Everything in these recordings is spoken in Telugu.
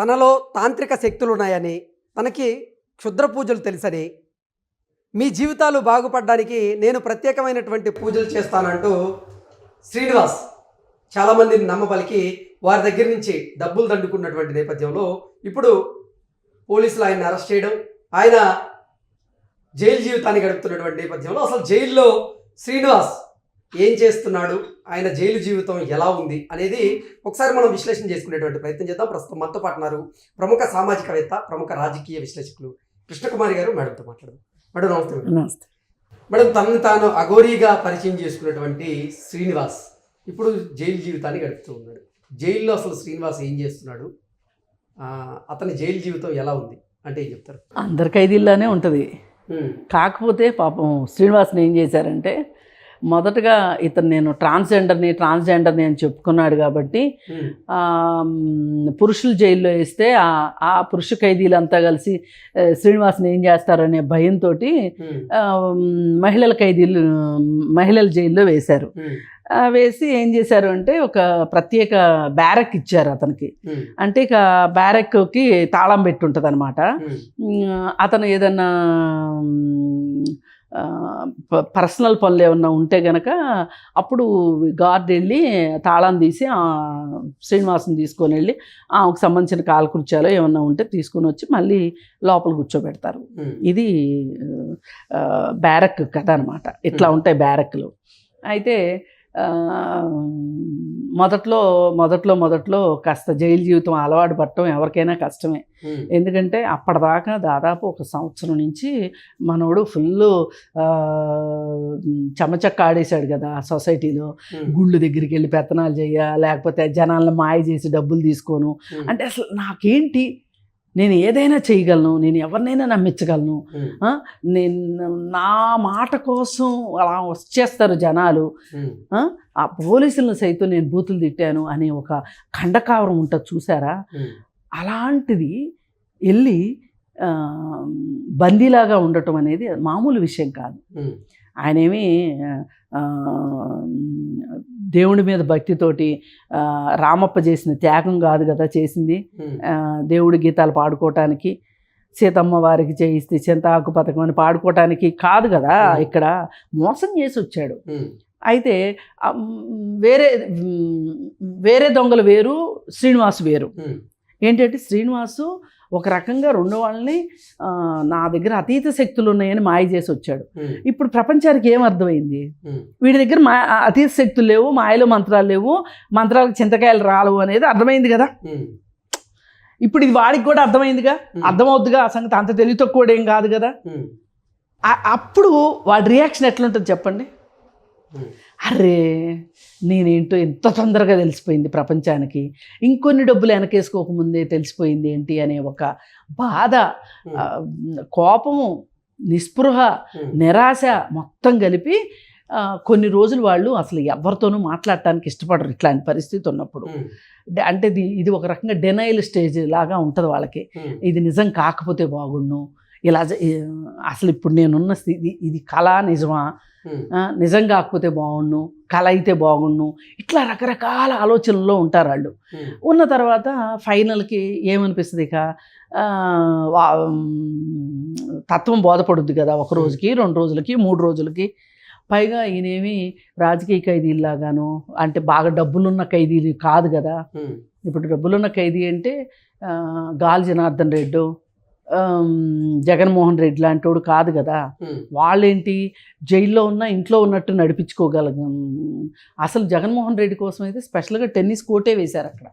తనలో తాంత్రిక శక్తులు ఉన్నాయని తనకి క్షుద్ర పూజలు తెలుసని మీ జీవితాలు బాగుపడడానికి నేను ప్రత్యేకమైనటువంటి పూజలు చేస్తానంటూ శ్రీనివాస్ చాలామందిని నమ్మబలికి వారి దగ్గర నుంచి డబ్బులు దండుకున్నటువంటి నేపథ్యంలో ఇప్పుడు పోలీసులు ఆయన అరెస్ట్ చేయడం ఆయన జైలు జీవితాన్ని గడుపుతున్నటువంటి నేపథ్యంలో అసలు జైల్లో శ్రీనివాస్ ఏం చేస్తున్నాడు? ఆయన జైలు జీవితం ఎలా ఉంది? అనేది ఒకసారి మనం విశ్లేషణ చేసుకునేటువంటి ప్రయత్నం చేద్దాం. ప్రస్తుతం మనతో పాటు ఉన్నారు ప్రముఖ సామాజికవేత్త ప్రముఖ రాజకీయ విశ్లేషకులు కృష్ణకుమారి గారు. మేడంతో మాట్లాడదాం. మేడం నమస్తే మేడం. నమస్తే. మేడం తనను తాను అఘోరీగా పరిచయం చేసుకున్నటువంటి శ్రీనివాస్ ఇప్పుడు జైలు జీవితాన్ని గడుపుతూ ఉన్నాడు. జైల్లో అసలు శ్రీనివాస్ ఏం చేస్తున్నాడు? అతని జైలు జీవితం ఎలా ఉంది? అంటే ఏం చెప్తారు? అందరి ఖైదీల్లానే ఉంటుంది. కాకపోతే పాపం శ్రీనివాస్ని ఏం చేశారంటే మొదటగా ఇతను నేను ట్రాన్స్జెండర్ని ట్రాన్స్జెండర్ని అని చెప్పుకున్నాడు కాబట్టి మ్, పురుషుల జైల్లో వేస్తే ఆ- పురుష ఖైదీలంతా కలిసి శ్రీనివాస్ని ఏం చేస్తారనే భయంతో ఉమ్, మహిళల ఖైదీలు మహిళల జైల్లో వేశారు. ఆ, వేసి ఏం చేశారు అంటే ఒక ప్రత్యేక బ్యారక్ ఇచ్చారు అతనికి. అంటే ఇక బ్యారక్కి తాళం పెట్టి ఉంటుంది అనమాట అతను ఏదన్నా పర్సనల్ పనులు ఏమన్నా ఉంటే గనక అప్పుడు గార్డ్ వెళ్ళి తాళం తీసి ఆ శ్రీనివాసం తీసుకొని వెళ్ళి ఆమెకు సంబంధించిన కాలకృత్యాలు ఏమన్నా ఉంటే తీసుకొని వచ్చి మళ్ళీ లోపల కూర్చోబెడతారు. ఇది బ్యారక్ కథ అనమాట ఇట్లా ఉంటాయి బ్యారక్లు. అయితే మొదట్లో మొదట్లో మొదట్లో కాస్త జైలు జీవితం అలవాటు పడటం ఎవరికైనా కష్టమే. ఎందుకంటే అప్పటిదాకా దాదాపు ఒక సంవత్సరం నుంచి మనోడు ఫుల్ చెమచక్క ఆడేశాడు కదా సొసైటీలో. గుళ్ళు దగ్గరికి వెళ్ళి పెత్తనాలు చెయ్య లేకపోతే జనాలను మాయ చేసి డబ్బులు తీసుకోను. అంటే అసలు నాకేంటి నేను ఏదైనా చేయగలను నేను ఎవరినైనా నమ్మించగలను? నేను నా మాట కోసం అలా వచ్చేస్తారు జనాలు ఆ? పోలీసులను సైతం నేను బూతులు తిట్టాను అనే ఒక ఖండకావరం ఉంటుంది చూసారా అలాంటిది వెళ్ళి బందీలాగా ఉండటం అనేది మామూలు విషయం కాదు. ఆయనేమి దేవుడి మీద భక్తితోటి రామప్ప చేసిన త్యాగం కాదు కదా చేసింది. దేవుడి గీతాలు పాడుకోవటానికి సీతమ్మ వారికి చేయిస్తే చింతాకు పథకం అని పాడుకోవటానికి కాదు కదా ఇక్కడ. మోసం చేసి వచ్చాడు. అయితే వేరే వేరే దొంగలు వేరు శ్రీనివాసు వేరు. ఏంటంటే శ్రీనివాసు ఒక రకంగా రెండు వాళ్ళని నా దగ్గర అతీత శక్తులు ఉన్నాయని మాయ చేసి వచ్చాడు. ఇప్పుడు ప్రపంచానికి ఏం అర్థమైంది? వీడి దగ్గర మా అతీత శక్తులు లేవు మాయలు మంత్రాలు లేవు మంత్రాలకు చింతకాయలు రాలవు అనేది అర్థమైంది కదా? ఇప్పుడు ఇది వాడికి కూడా అర్థమైందిగా? అర్థమవుద్దిగా? ఆ సంగతి అంత తెలివి తక్కువ ఏం కాదు కదా? అప్పుడు వాడి రియాక్షన్ ఎట్లుంటుంది చెప్పండి? అరే నేనేంటో ఎంత తొందరగా తెలిసిపోయింది ప్రపంచానికి. ఇంకొన్ని డబ్బులు వెనకేసుకోకముందే తెలిసిపోయింది ఏంటి అనే ఒక బాధ కోపము నిస్పృహ నిరాశ మొత్తం కలిపి కొన్ని రోజులు వాళ్ళు అసలు ఎవరితోనూ మాట్లాడటానికి ఇష్టపడరు ఇట్లాంటి పరిస్థితి ఉన్నప్పుడు. అంటే ఇది ఇది ఒక రకంగా డెనైల్ స్టేజ్ లాగా ఉంటుంది వాళ్ళకి. ఇది నిజం కాకపోతే బాగుండు. ఇలా అసలు ఇప్పుడు నేనున్న స్థితి ఇది కళ నిజమా? నిజం కాకపోతే బాగుండు కళ అయితే బాగుండు ఇట్లా రకరకాల ఆలోచనల్లో ఉంటారు వాళ్ళు. ఉన్న తర్వాత ఫైనల్కి ఏమనిపిస్తుంది ఇక? తత్వం బోధపడుద్ది కదా ఒక రోజుకి రెండు రోజులకి మూడు రోజులకి. పైగా ఈయనేమి రాజకీయ ఖైదీలాగాను అంటే బాగా డబ్బులున్న ఖైదీలు కాదు కదా. ఇప్పుడు డబ్బులున్న ఖైదీ అంటే గాలి జనార్దన్ రెడ్డి జగన్మోహన్ రెడ్డి లాంటోడు కాదు కదా. ఉమ్, వాళ్ళేంటి? జైల్లో ఉన్న ఇంట్లో ఉన్నట్టు నడిపించుకోగలం అసలు జగన్మోహన్ రెడ్డి కోసం అయితే స్పెషల్గా టెన్నిస్ కోర్టే వేశారు అక్కడ.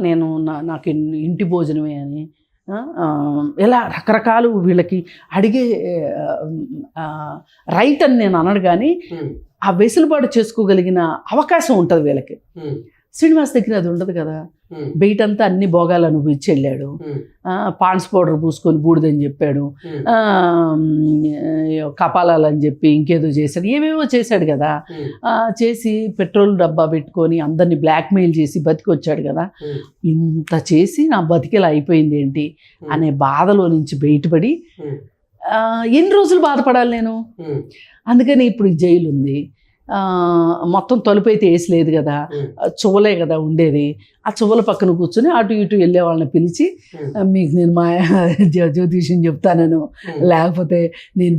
నేను నా- నాకు ఇంటి భోజనమే అని. ఇలా రకరకాలు వీళ్ళకి అడిగే రైట్ అని నేను అనడు కానీ ఆ వెసులుబాటు చేసుకోగలిగిన అవకాశం ఉంటుంది వీళ్ళకి. శ్రీనివాస్ దగ్గర అది ఉండదు కదా. బయట అంతా అన్ని భోగాలు ఇచ్చి వెళ్ళాడు. పాండ్స్ పౌడర్ పూసుకొని బూడిదని చెప్పాడు. కపాలాలని చెప్పి ఇంకేదో చేశాడు. ఏవేవో చేశాడు కదా. చేసి పెట్రోల్ డబ్బా పెట్టుకొని అందరినీ బ్లాక్మెయిల్ చేసి బతికొచ్చాడు కదా. ఇంత చేసి నా బతికేలా అయిపోయింది ఏంటి అనే బాధలో నుంచి బయటపడి ఎన్ని రోజులు బాధపడాలి నేను? అందుకని ఇప్పుడు జైలు ఉంది మొత్తం తలుపు అయితే వేసి లేదు కదా చువలే కదా ఉండేది. ఆ చువ్వల పక్కన కూర్చొని అటు ఇటు వెళ్ళే వాళ్ళని పిలిచి. "ఆ, మీకు నేను మా జ్యో- జ్యోతిష్యం చెప్తాను ఉమ్. లేకపోతే నేను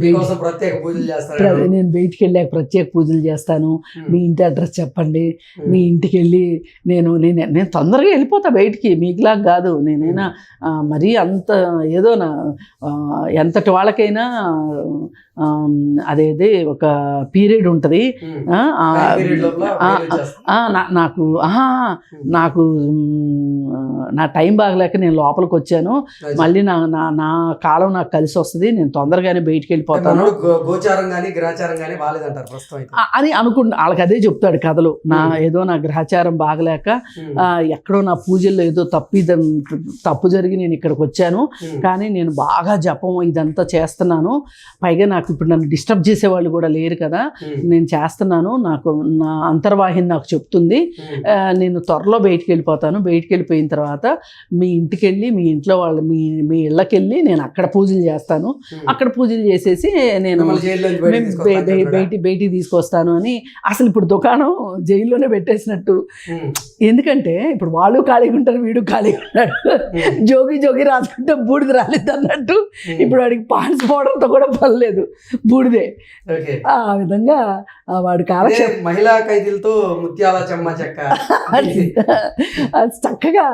నేను బయటికి వెళ్ళాక ప్రత్యేక పూజలు చేస్తాను. మీ ఇంటి అడ్రస్ చెప్పండి. మీ ఇంటికి వెళ్ళి నేను నేను నేను తొందరగా వెళ్ళిపోతా బయటికి. మీకులాగా కాదు. నేనైనా మరీ అంత ఏదో నా ఎంతటి వాళ్ళకైనా అదేది ఒక పీరియడ్ ఉంటుంది. నాకు నాకు నా టైం బాగలేక నేను లోపలికి వచ్చాను. మళ్ళీ నా నా నా కాలం నాకు కలిసి వస్తుంది. నేను తొందరగానే బయటికి వెళ్ళిపోతాను. గోచారం గానీ గ్రహచారం గానీ బాగాలేదంటారు ప్రస్తుతం అని అనుకుంటా వాళ్ళకి అదే చెప్తాడు కథలు. నా. ఏదో నా గ్రహచారం బాగలేక ఎక్కడో నా పూజల్లో ఏదో తప్పిద తప్పు జరిగి నేను ఇక్కడికి వచ్చాను. కానీ నేను బాగా జపం ఇదంతా చేస్తున్నాను. పైగా నాకు ఇప్పుడు నన్ను డిస్టర్బ్ చేసేవాళ్ళు కూడా లేరు కదా. నేను చేస్తున్నాను. నాకు నా అంతర్వాహిని నాకు చెప్తుంది. నేను త్వరలో బయటికి వెళ్ళిపోతాను బయటికి వెళ్ళిపోయిన తర్వాత మీ ఇంటికి వెళ్ళి మీ ఇంట్లో వాళ్ళు మీ మీ ఇళ్ళకి వెళ్ళి నేను అక్కడ పూజలు చేస్తాను. అక్కడ పూజలు చేసేసి నేను? బయటి బయటికి తీసుకొస్తాను అని అసలు ఇప్పుడు దుకాణం జైల్లోనే పెట్టేసినట్టు. ఎందుకంటే ఇప్పుడు వాళ్ళు ఖాళీగా ఉంటారు వీడు ఖాళీగా ఉంటాడు. జోగి జోగి రాసుకుంటే బూడిద రాలేదు అన్నట్టు. ఇప్పుడు వాడికి పాన్స్ పోవడంతో కూడా పర్లేదు బూడిదే ఓకే ఆ విధంగా వాడు కాలక్షేపం మహిళా ఖైదీలతో ముత్యాల చెమ్మ చెక్క చక్కగా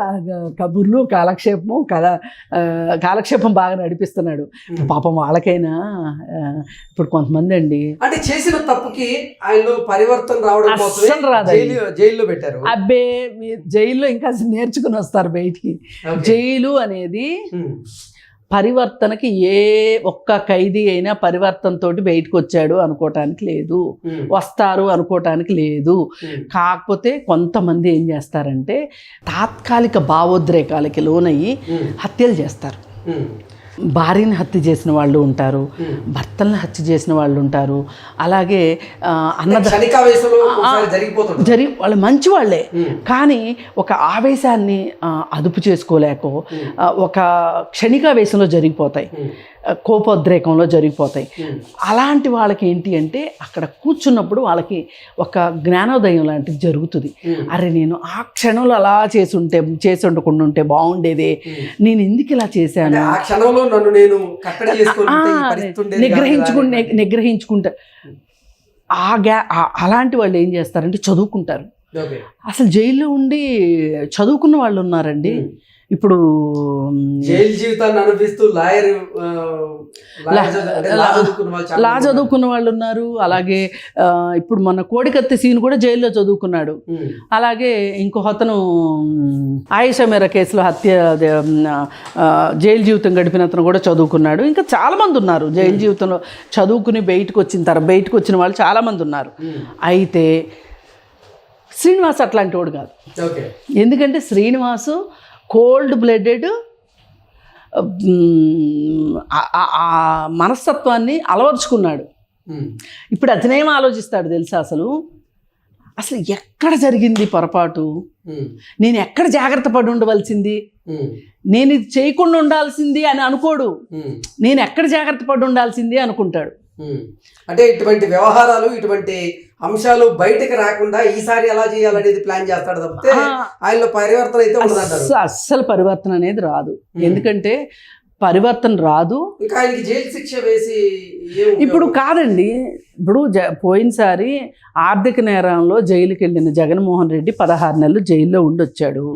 కబుర్లు కాలక్షేపము కళ కాలక్షేపం బాగా నడిపిస్తున్నాడు. పాపం వాళ్ళకైనా ఇప్పుడు కొంతమంది అండి అంటే చేసిన తప్పుకి ఆయనలో పరివర్తన రావడం అస్సలు జైల్లో పెట్టారు అబ్బే జైల్లో ఇంకా నేర్చుకుని వస్తారు బయటికి. జైలు అనేది. పరివర్తనకి ఏ ఒక్క ఖైదీ అయినా పరివర్తనతోటి బయటకు వచ్చాడు అనుకోవటానికి లేదు. వస్తారు అనుకోవటానికి లేదు. కాకపోతే కొంతమంది ఏం చేస్తారంటే తాత్కాలిక భావోద్రేకాలకి లోనయ్యి. హత్యలు చేస్తారు. భార్యని హత్య చేసిన వాళ్ళు ఉంటారు ఉమ్. భర్తల్ని హత్య చేసిన వాళ్ళు ఉంటారు. అలాగే ఆ, అంటే అన్నద క్షణికావేశంలో ఒకసారి జరిగిపోతుంది జరి వాళ్ళు మంచి వాళ్ళే ఉమ్. కానీ ఒక ఆవేశాన్ని అదుపు చేసుకోలేకో ఆ, ఒక క్షణికావేశంలో జరిగిపోతాయి. కోపోద్రేకంలో జరిగిపోతాయి ఉమ్. అలాంటి వాళ్ళకి ఏంటి అంటే అక్కడ కూర్చున్నప్పుడు వాళ్ళకి ఒక జ్ఞానోదయం లాంటిది జరుగుతుంది ఉమ్. అరే నేను ఆ క్షణంలో అలా చేసి ఉంటే చేసి ఉండకుండా ఉంటే బాగుండేదే ఉమ్. నేను ఎందుకు ఇలా చేశాను నిగ్రహించుకుంటే. నిగ్రహించుకుంటా ఆ గ్యా అలాంటి వాళ్ళు ఏం చేస్తారంటే చదువుకుంటారు. అసలు జైల్లో ఉండి చదువుకున్న వాళ్ళు ఉన్నారండి. ఇప్పుడు జైలు జీవితాన్ని అనుభవిస్తూ లాయర్ లా చదువుకున్న వాళ్ళు ఉన్నారు. అలాగే ఇప్పుడు మన కోడికత్తి సీన్ కూడా జైల్లో చదువుకున్నాడు. అలాగే ఇంకో అతను మ్, ఆయేషా మేర కేసులో హత్య జైలు జీవితం గడిపిన అతను కూడా చదువుకున్నాడు. ఇంకా చాలా మంది ఉన్నారు. జైలు జీవితంలో చదువుకుని బయటకు వచ్చిన తర్వాత బయటకు వచ్చిన వాళ్ళు చాలా మంది ఉన్నారు. అయితే శ్రీనివాస్ అట్లాంటి వాడు కాదు. ఓకే. ఎందుకంటే శ్రీనివాసు కోల్డ్ బ్లడెడ్ ఆ మనస్తత్వాన్ని అలవర్చుకున్నాడు. ఇప్పుడు అతనేం ఆలోచిస్తాడు తెలుసా అసలు అసలు ఎక్కడ జరిగింది పొరపాటు. నేను ఎక్కడ జాగ్రత్త పడి ఉండవలసింది. నేను ఇది చేయకుండా ఉండాల్సింది అని అనుకోడు. నేను ఎక్కడ జాగ్రత్త పడి ఉండాల్సింది అనుకుంటాడు. అంటే ఇటువంటి వ్యవహారాలు ఇటువంటి అంశాలు బయటకు రాకుండా ఈసారి ఎలా చేయాలనేది ప్లాన్ చేస్తాడు తప్పితే ఆయనలో పరివర్తన అయితే ఉండదంటారు అస్స- అస్సలు పరివర్తన అనేది రాదు. ఎందుకంటే పరివర్తన రాదు. ఇంకా ఆయనకి జైలు శిక్ష వేసి ఇప్పుడు? కాదండి. ఇప్పుడు జ పోయినసారి ఆర్థిక నేరంలో జైలుకి వెళ్ళిన జగన్మోహన్ రెడ్డి పదహారు నెలలు జైల్లో ఉండొచ్చాడు.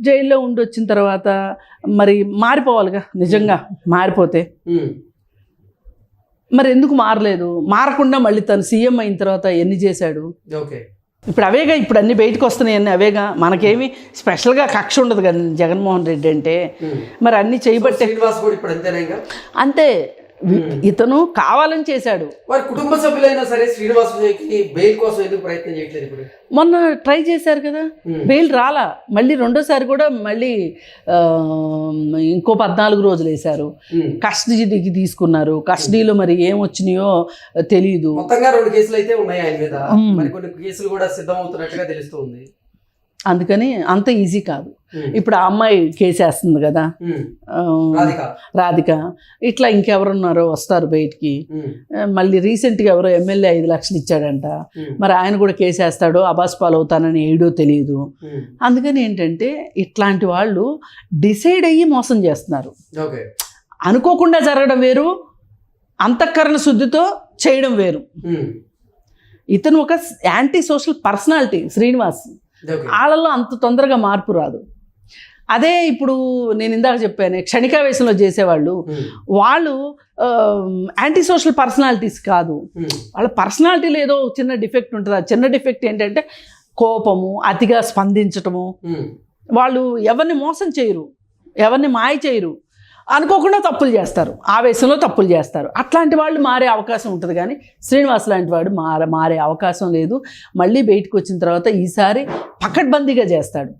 జైల్లో ఉండొచ్చిన తర్వాత మరి మారిపోవాలిగా నిజంగా మారిపోతే. మరి ఎందుకు మారలేదు? మారకుండా మళ్ళీ తను సీఎం అయిన తర్వాత ఎన్ని చేశాడు? ఓకే. ఇప్పుడు అవేగా ఇప్పుడు అన్ని బయటకు వస్తున్నాయి అన్ని అవేగా? మనకేమి స్పెషల్గా కక్ష ఉండదు కదా జగన్మోహన్ రెడ్డి అంటే. మరి అన్ని చేయబట్టే అంతే. ఇతను కావాలని చేశాడు. వారి కుటుంబ సభ్యులైనా సరే శ్రీనివాస్ బెయిల్ కోసం ఎందుకు ప్రయత్నం చేయట్లేదు ఇప్పుడు? మొన్న ట్రై చేశారు కదా. బెయిల్ రాలా. మళ్ళీ రెండోసారి కూడా మళ్ళీ ఇంకో పద్నాలుగు రోజులు వేశారు. కస్టడీకి తీసుకున్నారు. కస్టడీలో మరి ఏం వచ్చినాయో తెలియదు మొత్తంగా రెండు కేసులు అయితే ఉన్నాయి ఆయన మీద. మరి కొన్ని కేసులు కూడా సిద్ధం అవుతున్నట్టుగా తెలుస్తుంది. అందుకని అంత ఈజీ కాదు. ఇప్పుడు ఆ అమ్మాయి కేసేస్తుంది కదా. రాధిక. ఇట్లా ఇంకెవరున్నారో వస్తారు బయటికి. మళ్ళీ రీసెంట్గా ఎవరో ఎమ్మెల్యే ఐదు లక్షలు ఇచ్చాడంట. మరి ఆయన కూడా కేసేస్తాడో అబాస్ పాలు అవుతానని ఏడో తెలియదు. అందుకని ఏంటంటే ఇట్లాంటి వాళ్ళు డిసైడ్ అయ్యి మోసం చేస్తున్నారు. అనుకోకుండా జరగడం వేరు అంతఃకరణ శుద్ధితో చేయడం వేరు. ఇతను ఒక యాంటీ సోషల్ పర్సనాలిటీ శ్రీనివాస్. వాళ్ళలో అంత తొందరగా మార్పు రాదు. అదే ఇప్పుడు నేను ఇందాక చెప్పాను క్షణికావేశంలో చేసేవాళ్ళు ఉమ్, వాళ్ళు యాంటీ సోషల్ పర్సనాలిటీస్ కాదు. ఉమ్, వాళ్ళ పర్సనాలిటీలో ఏదో చిన్న డిఫెక్ట్ ఉంటుంది. ఆ చిన్న డిఫెక్ట్ ఏంటంటే కోపము అతిగా స్పందించటము. ఉమ్, వాళ్ళు ఎవరిని మోసం చేయరు. ఎవరిని మాయ చేయరు. అనుకోకుండా తప్పులు చేస్తారు. ఆవేశంలో తప్పులు చేస్తారు. అట్లాంటి వాళ్ళు మారే అవకాశం ఉంటుంది కానీ శ్రీనివాస్ లాంటి వాడు మార మారే అవకాశం లేదు. మళ్ళీ బయటకు వచ్చిన తర్వాత ఈసారి పకడ్బందీగా చేస్తాడు.